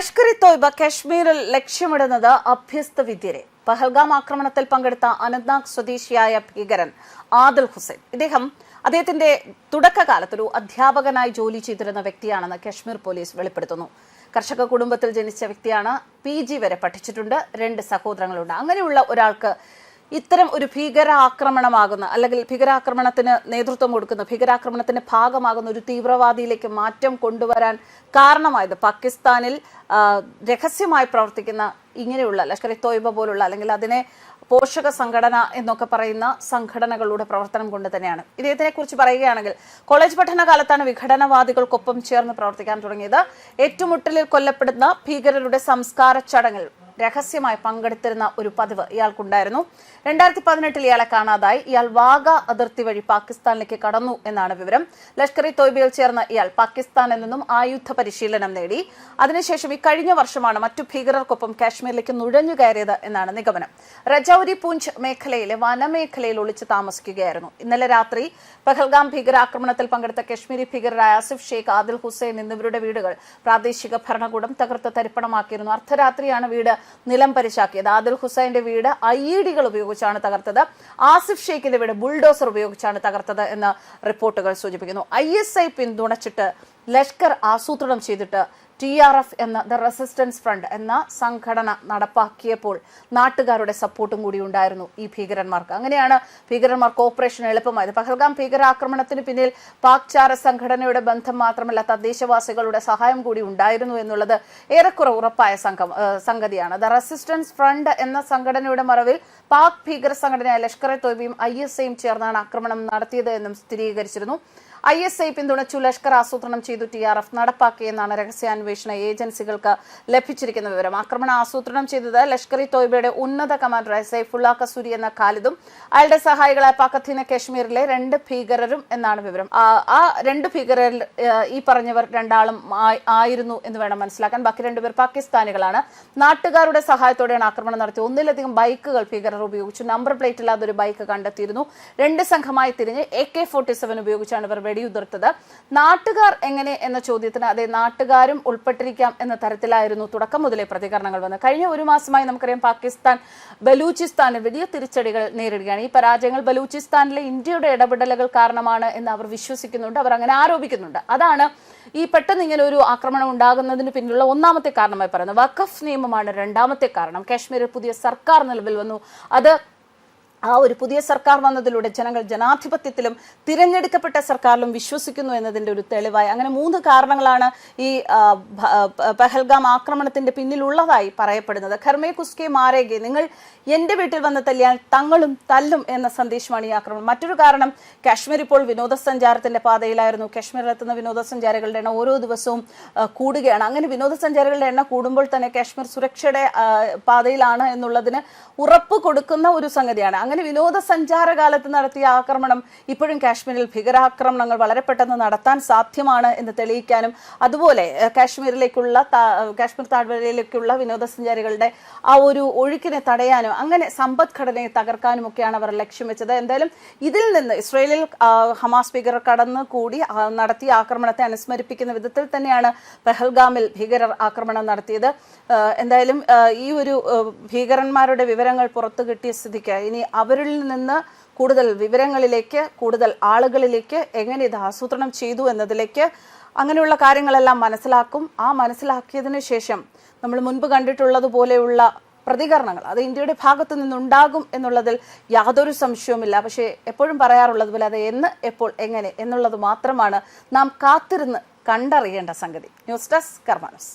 Lashkar E Taiba കശ്മീരിൽ ലക്ഷ്യമിടുന്നത് അഭ്യസ്ത വിദ്യരെ പഹൽഗാം ആക്രമണത്തിൽ പങ്കെടുത്ത അനന്ത്നാഗ് സ്വദേശിയായ ഭീകരൻ ആദിൽ ഹുസൈൻ. ഇദ്ദേഹം അദ്ദേഹത്തിന്റെ തുടക്കകാലത്ത് ഒരു അധ്യാപകനായി ജോലി ചെയ്തിരുന്ന വ്യക്തിയാണെന്ന് കശ്മീർ പോലീസ് വെളിപ്പെടുത്തുന്നു. കർഷക കുടുംബത്തിൽ ജനിച്ച വ്യക്തിയാണ് പി വരെ പഠിച്ചിട്ടുണ്ട്. രണ്ട് സഹോദരങ്ങളുണ്ട്. അങ്ങനെയുള്ള ഒരാൾക്ക് ഇത്തരം ഒരു ഭീകരാക്രമണമാകുന്ന അല്ലെങ്കിൽ ഭീകരാക്രമണത്തിന് നേതൃത്വം കൊടുക്കുന്ന ഭീകരാക്രമണത്തിന്റെ ഭാഗമാകുന്ന ഒരു തീവ്രവാദിയിലേക്ക് മാറ്റം കൊണ്ടുവരാൻ കാരണമായത് പാകിസ്ഥാനിൽ രഹസ്യമായി പ്രവർത്തിക്കുന്ന ഇങ്ങനെയുള്ള ലഷ്കർ ഇ തോയ്ബ പോലുള്ള അല്ലെങ്കിൽ അതിനെ പോഷക സംഘടന എന്നൊക്കെ പറയുന്ന സംഘടനകളുടെ പ്രവർത്തനം കൊണ്ട് തന്നെയാണ്. ഇദ്ദേഹത്തിനെ കുറിച്ച് പറയുകയാണെങ്കിൽ കോളേജ് പഠന കാലത്താണ് വിഘടനവാദികൾക്കൊപ്പം ചേർന്ന് പ്രവർത്തിക്കാൻ തുടങ്ങിയത്. ഏറ്റുമുട്ടലിൽ കൊല്ലപ്പെടുന്ന ഭീകരരുടെ സംസ്കാര ചടങ്ങിൽ രഹസ്യമായി പങ്കെടുത്തിരുന്ന ഒരു പതിവ് ഇയാൾക്കുണ്ടായിരുന്നു. രണ്ടായിരത്തി പതിനെട്ടിൽ ഇയാളെ കാണാതായി. ഇയാൾ വാഗ അതിർത്തി വഴി പാകിസ്ഥാനിലേക്ക് കടന്നു എന്നാണ് വിവരം. ലഷ്കർ ഇ തോയ്ബയിൽ ചേർന്ന ഇയാൾ പാകിസ്ഥാനിൽ നിന്നും ആയുധ പരിശീലനം നേടി. അതിനുശേഷം ഈ കഴിഞ്ഞ വർഷമാണ് മറ്റു ഭീകരർക്കൊപ്പം കാശ്മീരിലേക്ക് നുഴഞ്ഞു കയറിയത് എന്നാണ് നിഗമനം. രജൌരി പൂഞ്ച് മേഖലയിലെ വനമേഖലയിൽ ഒളിച്ചു താമസിക്കുകയായിരുന്നു. ഇന്നലെ രാത്രി പഹൽഗാം ഭീകരാക്രമണത്തിൽ പങ്കെടുത്ത കശ്മീരി ഭീകരരായ ആസിഫ് ഷെയ്ഖ് ആദിൽ ഹുസൈൻ എന്നിവരുടെ വീടുകൾ പ്രാദേശിക ഭരണകൂടം തകർത്ത് തരിപ്പണമാക്കിയിരുന്നു. അർദ്ധരാത്രിയാണ് വീട് നിലം പരിശാക്കിയത്. ആദിൽ ഹുസൈന്റെ വീട് ഐ ഇ ഡികൾ ഉപയോഗിച്ചാണ് തകർത്തത്. ആസിഫ് ഷെയ്ഖിന്റെ വീട് ബുൾഡോസർ ഉപയോഗിച്ചാണ് തകർത്തത് എന്ന് റിപ്പോർട്ടുകൾ സൂചിപ്പിക്കുന്നു. ഐ എസ് ഐ പിന്തുണച്ചിട്ട് ലഷ്കർ ആസൂത്രണം ചെയ്തിട്ട് ടി ആർ എഫ് എന്ന ദ റെസിസ്റ്റൻസ് ഫ്രണ്ട് എന്ന സംഘടന നടപ്പാക്കിയപ്പോൾ നാട്ടുകാരുടെ സപ്പോർട്ടും കൂടി ഉണ്ടായിരുന്നു ഈ ഭീകരന്മാർക്ക്. അങ്ങനെയാണ് ഭീകരന്മാർക്ക് ഓപ്പറേഷൻ എളുപ്പമായത്. പഹൽഗാം ഭീകരാക്രമണത്തിന് പിന്നിൽ പാക് ചാര സംഘടനയുടെ ബന്ധം മാത്രമല്ല തദ്ദേശവാസികളുടെ സഹായം കൂടി ഉണ്ടായിരുന്നു എന്നുള്ളത് ഏറെക്കുറെ ഉറപ്പായ സംഘം സംഗതിയാണ്. ദ റെസിസ്റ്റൻസ് ഫ്രണ്ട് എന്ന സംഘടനയുടെ മറവിൽ പാക് ഭീകര സംഘടനയായ ലഷ്കർ എ തോയ്ബയും ഐ എസ് ഐയും ചേർന്നാണ് ആക്രമണം നടത്തിയത് എന്നും സ്ഥിരീകരിച്ചിരുന്നു. ഐ എസ് ഐ പിന്തുണച്ചു ലഷ്കർ ആസൂത്രണം ചെയ്തു ടി ആർ എഫ് നടപ്പാക്കിയെന്നാണ് രഹസ്യാന്വേഷണ ഏജൻസികൾക്ക് ലഭിച്ചിരിക്കുന്ന വിവരം. ആക്രമണം ആസൂത്രണം ചെയ്തത് ലഷ്കർ ഇ തോയ്ബയുടെ ഉന്നത കമാൻഡറായ സൈഫുള്ള കസൂരി എന്ന ഖാലിദും അയാളുടെ സഹായികളായ പാക്കത്തീന കശ്മീരിലെ രണ്ട് ഭീകരരും എന്നാണ് വിവരം. ആ രണ്ട് ഭീകരർ ഈ പറഞ്ഞവർ രണ്ടാളും ആയിരുന്നു എന്ന് വേണം മനസ്സിലാക്കാൻ. ബാക്കി രണ്ടുപേർ പാകിസ്ഥാനികളാണ്. നാട്ടുകാരുടെ സഹായത്തോടെയാണ് ആക്രമണം നടത്തിയത്. ഒന്നിലധികം ബൈക്കുകൾ ഭീകരർ ഉപയോഗിച്ചു. നമ്പർ പ്ലേറ്റ് ഇല്ലാത്ത ഒരു ബൈക്ക് കണ്ടെത്തിയിരുന്നു. രണ്ട് സംഘമായി തിരിഞ്ഞ് എ കെ ഫോർട്ടി സെവൻ ഉപയോഗിച്ചാണ് ഇവർ വെടിയുതിർത്തത്. നാട്ടുകാർ എങ്ങനെ എന്ന ചോദ്യത്തിന് അതെ നാട്ടുകാരും ഉൾപ്പെട്ടിരിക്കാം എന്ന തരത്തിലായിരുന്നു തുടക്കം മുതലേ പ്രതികരണങ്ങൾ വന്നത്. കഴിഞ്ഞ ഒരു മാസമായി നമുക്കറിയാം പാകിസ്ഥാൻ ബലൂചിസ്ഥാന് വലിയ തിരിച്ചടികൾ നേരിടുകയാണ്. ഈ പരാജയങ്ങൾ ബലൂചിസ്ഥാനിലെ ഇന്ത്യയുടെ ഇടപെടലുകൾ കാരണമാണ് എന്ന് അവർ വിശ്വസിക്കുന്നുണ്ട് അവർ അങ്ങനെ ആരോപിക്കുന്നുണ്ട്. അതാണ് ഈ പെട്ടെന്ന് ഇങ്ങനെ ഒരു ആക്രമണം ഉണ്ടാകുന്നതിന് പിന്നിലുള്ള ഒന്നാമത്തെ കാരണമായി പറയുന്നത്. വഖഫ് നിയമമാണ് രണ്ടാമത്തെ കാരണം. കാശ്മീരിൽ പുതിയ സർക്കാർ നിലവിൽ വന്നു. അത് ആ ഒരു പുതിയ സർക്കാർ വന്നതിലൂടെ ജനങ്ങൾ ജനാധിപത്യത്തിലും തിരഞ്ഞെടുക്കപ്പെട്ട സർക്കാരിലും വിശ്വസിക്കുന്നു എന്നതിന്റെ ഒരു തെളിവായി. അങ്ങനെ മൂന്ന് കാരണങ്ങളാണ് ഈ പെഹൽഗാം ആക്രമണത്തിന്റെ പിന്നിലുള്ളതായി പറയപ്പെടുന്നത്. ഖർമേ കുസ്കെ മാരേഗെ നിങ്ങൾ എന്റെ വീട്ടിൽ വന്ന് തല്ലിയാൽ തങ്ങളും തല്ലും എന്ന സന്ദേശമാണ് ഈ ആക്രമണം. മറ്റൊരു കാരണം കാശ്മീർ ഇപ്പോൾ വിനോദസഞ്ചാരത്തിന്റെ പാതയിലായിരുന്നു. കാശ്മീരിലെത്തുന്ന വിനോദസഞ്ചാരികളുടെ എണ്ണം ഓരോ ദിവസവും കൂടുകയാണ്. അങ്ങനെ വിനോദസഞ്ചാരികളുടെ എണ്ണം കൂടുമ്പോൾ തന്നെ കാശ്മീർ സുരക്ഷയുടെ പാതയിലാണ് എന്നുള്ളതിന് ഉറപ്പ് കൊടുക്കുന്ന ഒരു സംഗതിയാണ്. അങ്ങനെ വിനോദസഞ്ചാര കാലത്ത് നടത്തിയ ആക്രമണം ഇപ്പോഴും കാശ്മീരിൽ ഭീകരാക്രമണങ്ങൾ വളരെ പെട്ടെന്ന് നടത്താൻ സാധ്യമാണ് എന്ന് തെളിയിക്കാനും അതുപോലെ കാശ്മീരിലേക്കുള്ള കാശ്മീർ താഴ്വരയിലേക്കുള്ള വിനോദസഞ്ചാരികളുടെ ആ ഒരു ഒഴുക്കിനെ തടയാനും അങ്ങനെ സമ്പദ്ഘടനയെ തകർക്കാനും ഒക്കെയാണ് അവർ ലക്ഷ്യം വെച്ചത്. എന്തായാലും ഇതിൽ നിന്ന് ഇസ്രയേലിൽ ഹമാസ് ഭീകരർ കടന്നു കൂടി നടത്തിയ ആക്രമണത്തെ അനുസ്മരിപ്പിക്കുന്ന വിധത്തിൽ തന്നെയാണ് പെഹൽഗാമിൽ ഭീകരർ ആക്രമണം നടത്തിയത്. എന്തായാലും ഈ ഒരു ഭീകരന്മാരുടെ വിവരങ്ങൾ പുറത്തു കിട്ടിയ സ്ഥിതിക്ക് ഇനി അവരിൽ നിന്ന് കൂടുതൽ വിവരങ്ങളിലേക്ക് കൂടുതൽ ആളുകളിലേക്ക് എങ്ങനെ ഇത് ആസൂത്രണം ചെയ്തു എന്നതിലേക്ക് അങ്ങനെയുള്ള കാര്യങ്ങളെല്ലാം മനസ്സിലാക്കും. ആ മനസ്സിലാക്കിയതിനു ശേഷം നമ്മൾ മുൻപ് കണ്ടിട്ടുള്ളതുപോലെയുള്ള പ്രതികരണങ്ങൾ അത് ഇന്ത്യയുടെ ഭാഗത്തു നിന്നുണ്ടാകും എന്നുള്ളതിൽ യാതൊരു സംശയവുമില്ല. പക്ഷേ എപ്പോഴും പറയാറുള്ളത് പോലെ അത് എന്ന് എപ്പോൾ എങ്ങനെ എന്നുള്ളത് മാത്രമാണ് നാം കാത്തിരുന്ന് കണ്ടറിയേണ്ട സംഗതി. News desk കർമാനസ്